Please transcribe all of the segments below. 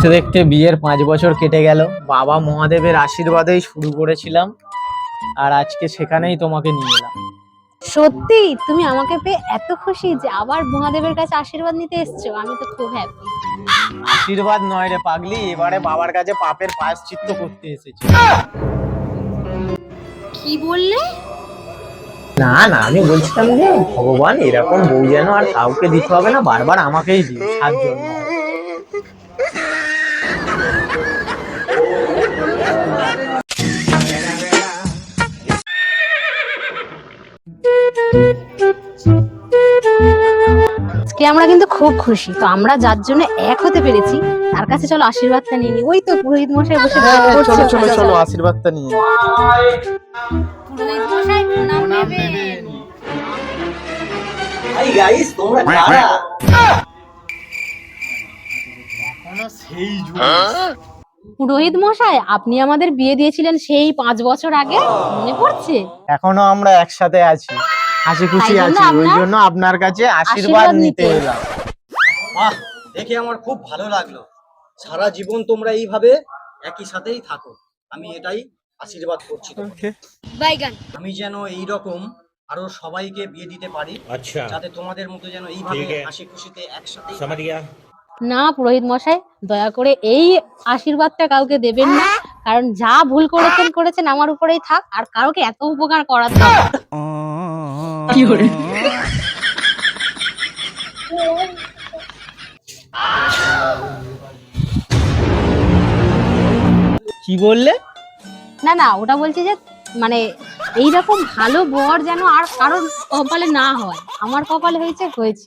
দেখতে দেখতে বিয়ের পাঁচ বছর কেটে গেল। বাবা মহাদেবের আশীর্বাদেই শুরু করেছিলাম আর আজকে সেখানেই তোমাকে নিয়ে এলাম। সত্যি? তুমি আমাকে পেয়ে এত খুশি যে আবার মহাদেবের কাছে আশীর্বাদ নিতে এসছো? আমি তো খুব হ্যাপি আশীর্বাদ নয় রে পাগলি এবারে বাবার কাছে পাপের পায়শ্চিত্ত করতে এসেছি। কি বললে? না না আমি বলছিলাম যে ভগবান এরকম বউ যেন আর কাউকে দিতে হবে না বারবার আমাকেই দিও সাত জন্য আজকে আমরা কিন্তু খুব খুশি। তো আমরা যার জন্য এক হতে পেরেছি তার কাছে চলো আশীর্বাদটা নিয়ে নিই। ওই তো পুরোহিত মশাই বসে হ্যাঁ, করছে। চলো চলো চলো আশীর্বাদটা নিয়ে পুরোহিত মশাই প্রণাম নেবেন। হাই গাইস তোমরা কারা? পুরোহিত মশাই আপনি আমাদের বিয়ে দিয়েছিলেন সেই পাঁচ বছর আগে মনে পড়ছে? এখনও আমরা একসাথে আছি। হাসি খুশি আছি ওই জন্য আপনার কাছে আশীর্বাদ নিতে এলাম। বাহ দেখে আমার খুব ভালো লাগল। সারা জীবন তোমরা এইভাবে একই সাথেই থাকো। আমি এটাই আশীর্বাদ করছি আমি যেন এই রকম আরও সবাইকে বিয়ে দিতে পারি আচ্ছা। যাতে তোমাদের মতো যেন এইভাবে হাসি খুশিতে একসাথে না পুরোহিত মশাই দয়া করে এই আশীর্বাদটা কাউকে দেবেন না। কারণ যা ভুল করেছেন করেছেন আমার উপরেই থাক। আর কাউকে এত উপকার করাতে কি করে কি বললে? না না ওটা বলছি যে মানে এইরকম ভালো বর যেন আর কারোর কপালে না হয়। আমার কপালে হয়েছে হয়েছে।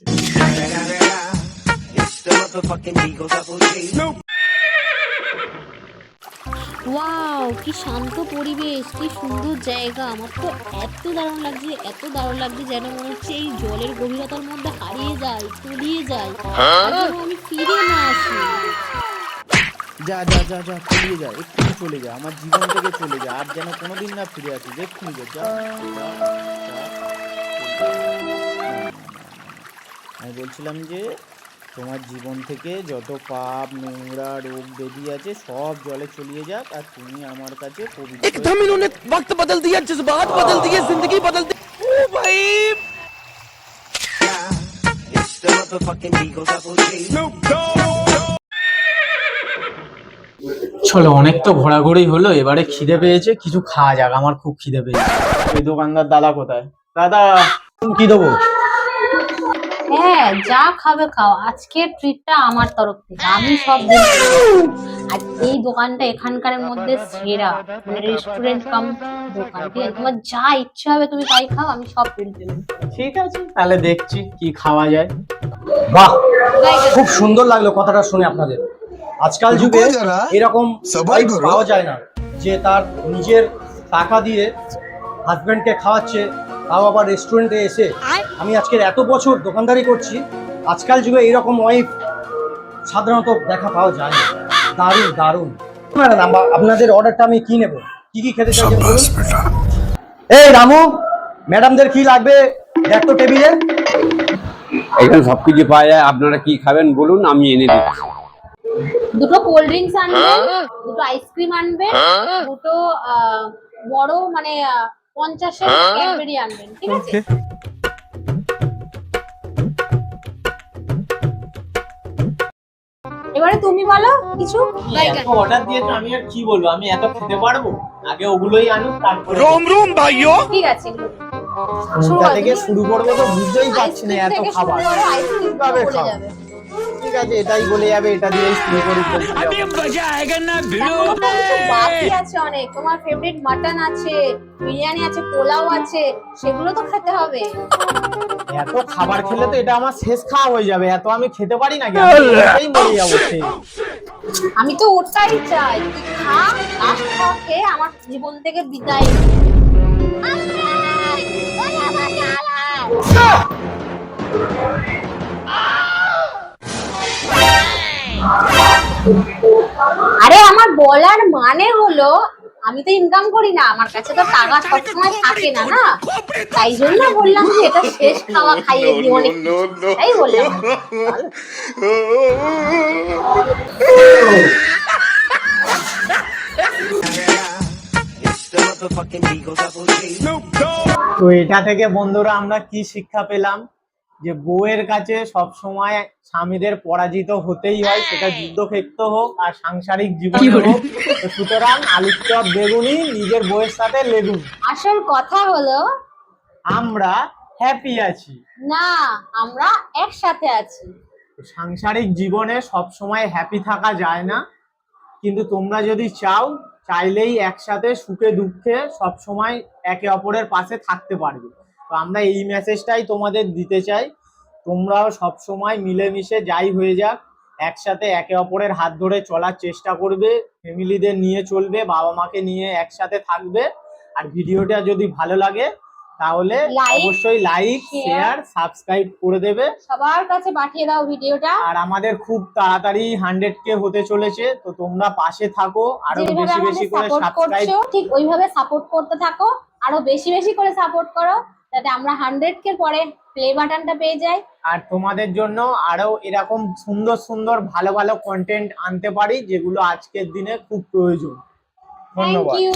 ওয়াও কি শান্ত পরিবেশ কি সুন্দর জায়গা। আমার তো এত দারুণ লাগছে এত দারুণ লাগছে যেন মনে হচ্ছে এই জলের গভীরতার মধ্যে হারিয়ে যায় তলিয়ে যায়। আমি ফিরে না আসি। যা যা যা যা চলে যা এক্ষুনি চলে যা আমার জীবন থেকে চলে যা আর যেন কোনোদিন না ফিরে আসিস এক্ষুনি যা যা। আমি বলছিলাম যে তোমার জীবন থেকে যত পাপ নোংরা রোগ ব্যাধি আছে সব জলে চলিয়ে যাক আর তুমি আমার কাছে পবিত্র एकदम इन्होंने वक्त बदल दिया जज्बात बदल दिए जिंदगी बदल दी ओ भाई চলো অনেক তো ঘোরাঘুরি হলো এবারে খিদে পেয়েছে কিছু খাওয়া যাক আমার খুব খিদে পেয়েছে ওই দোকানদার দাদা কোথায় দাদা কি দেবো হ্যাঁ যা খাবে খাও। আজকের ট্রিটটা আমার তরফ থেকে। আমি সব আর এই দোকানটা এখানকার মধ্যে সেরা। মানে রেস্টুরেন্ট কাম দোকান ঠিক আছে? তোমার যা ইচ্ছা হবে তুমি তাই খাও আমি সব দেবো ঠিক আছে তাহলে দেখছি কি খাওয়া যায়। বাহ খুব সুন্দর লাগল কথাটা শুনে আপনাদের। আজকাল যুগে এরকম wife পাওয়া যায় না যে তার নিজের টাকা দিয়ে হাজবেন্ডকে খাওয়াচ্ছে তাও আবার রেস্টুরেন্টে এসে আমি আজকের এত বছর দোকানদারি করছি আজকাল যুগে এরকম ওয়াইফ সাধারণত দেখা পাওয়া যায় না। দারুণ দারুণ। ম্যাডাম আপনাদের অর্ডারটা আমি কি নেব? কি কি খেতে চাইছেন বলুন? এই রামু ম্যাডামদের কি লাগবে? দেখ তো টেবিলে। এখানে সবকিছু পাওয়া যায় আপনারা কি খাবেন বলুন আমি এনে দিচ্ছি। দুটো কোল্ড ড্রিঙ্কস আনবেন দুটো আইসক্রিম আনবেন দুটো বড় মানে পঞ্চাশের এবারে তুমি বলো কিছু অর্ডার দিয়েছ আমি আর কি বলব আমি এত খেতে পারব আগে ওগুলোই আনো তারপর রোম রোম ভাইও ঠিক আছে শুরু করব তো বুঝতেই পারছি না এত খাবার কীভাবে খাব ঠিক আছে এটাই বলে যাবে এটা দিয়ে শুরু করে আরে মজা আয়েগা না ভিড়ো। বাপি আছে অনেক। তোমার ফেভারিট মাটন আছে বিরিয়ানি আছে পোলাও আছে সেগুলো তো খেতে হবে। এত খাবার খেলে তো এটা আমার শেষ খাওয়া হয়ে যাবে। এত আমি খেতে পারি না আমি মরে যাব। আমি তো ওটাই চাই। খা খা লাস্ট আমার জীবন থেকে বিদায়। আল্লাহ! আরে আমার বলার মানে হলো আমি তো ইনকাম করি না আমার কাছে তো টাকা সবসময় থাকে না না? তাই জন্য বললাম যে এটা শেষ খাওয়া খাইয়ে দিই অনেক তাই বললাম। তো এটা থেকে বন্ধুরা আমরা কি শিক্ষা পেলাম? যে বউয়ের কাছে সব সময় স্বামীদের পরাজিত হতেই হয় সেটা যুদ্ধক্ষেত্র হোক আর সাংসারিক জীবন হোক। সুতরাং আলুর চপ বেগুনি নিজের বউয়ের সাথে লেগুন। আসল কথা হলো আমরা হ্যাপি আছি। না আমরা একসাথে আছি। সাংসারিক জীবনে সব সময় হ্যাপি থাকা যায় না। কিন্তু তোমরা যদি চাও চাইলেই একসাথে সুখে দুঃখে সব সময় একে অপরের পাশে থাকতে পারবে। তো আমরা এই মেসেজটাই তোমাদের দিতে চাই। তোমরাও সব সময় মিলেমিশে যাই হয়ে যাক একসাথে একে অপরের হাত ধরে চলার চেষ্টা করবে ফ্যামিলিদের নিয়ে চলবে বাবা মাকে নিয়ে একসাথে থাকবে। আর ভিডিওটা যদি ভালো লাগে তাহলে অবশ্যই লাইক শেয়ার সাবস্ক্রাইব করে দেবে। সবার কাছে পাঠিয়ে দাও ভিডিওটা। আর আমাদের খুব তাড়াতাড়ি হান্ড্রেড কে হতে চলেছে তো তোমরা পাশে থাকো আরও বেশি বেশি করে সাবস্ক্রাইব ঠিক ওইভাবে সাপোর্ট করতে থাকো আরও বেশি বেশি করে সাপোর্ট করো। যাতে আমরা হান্ড্রেড কে পরে প্লে বাটনটা পেয়ে যাই। আর তোমাদের জন্য আরও এরকম সুন্দর সুন্দর ভালো ভালো কন্টেন্ট আনতে পারি যেগুলো আজকের দিনে খুব প্রয়োজন। থ্যাংক ধন্যবাদ। ইউ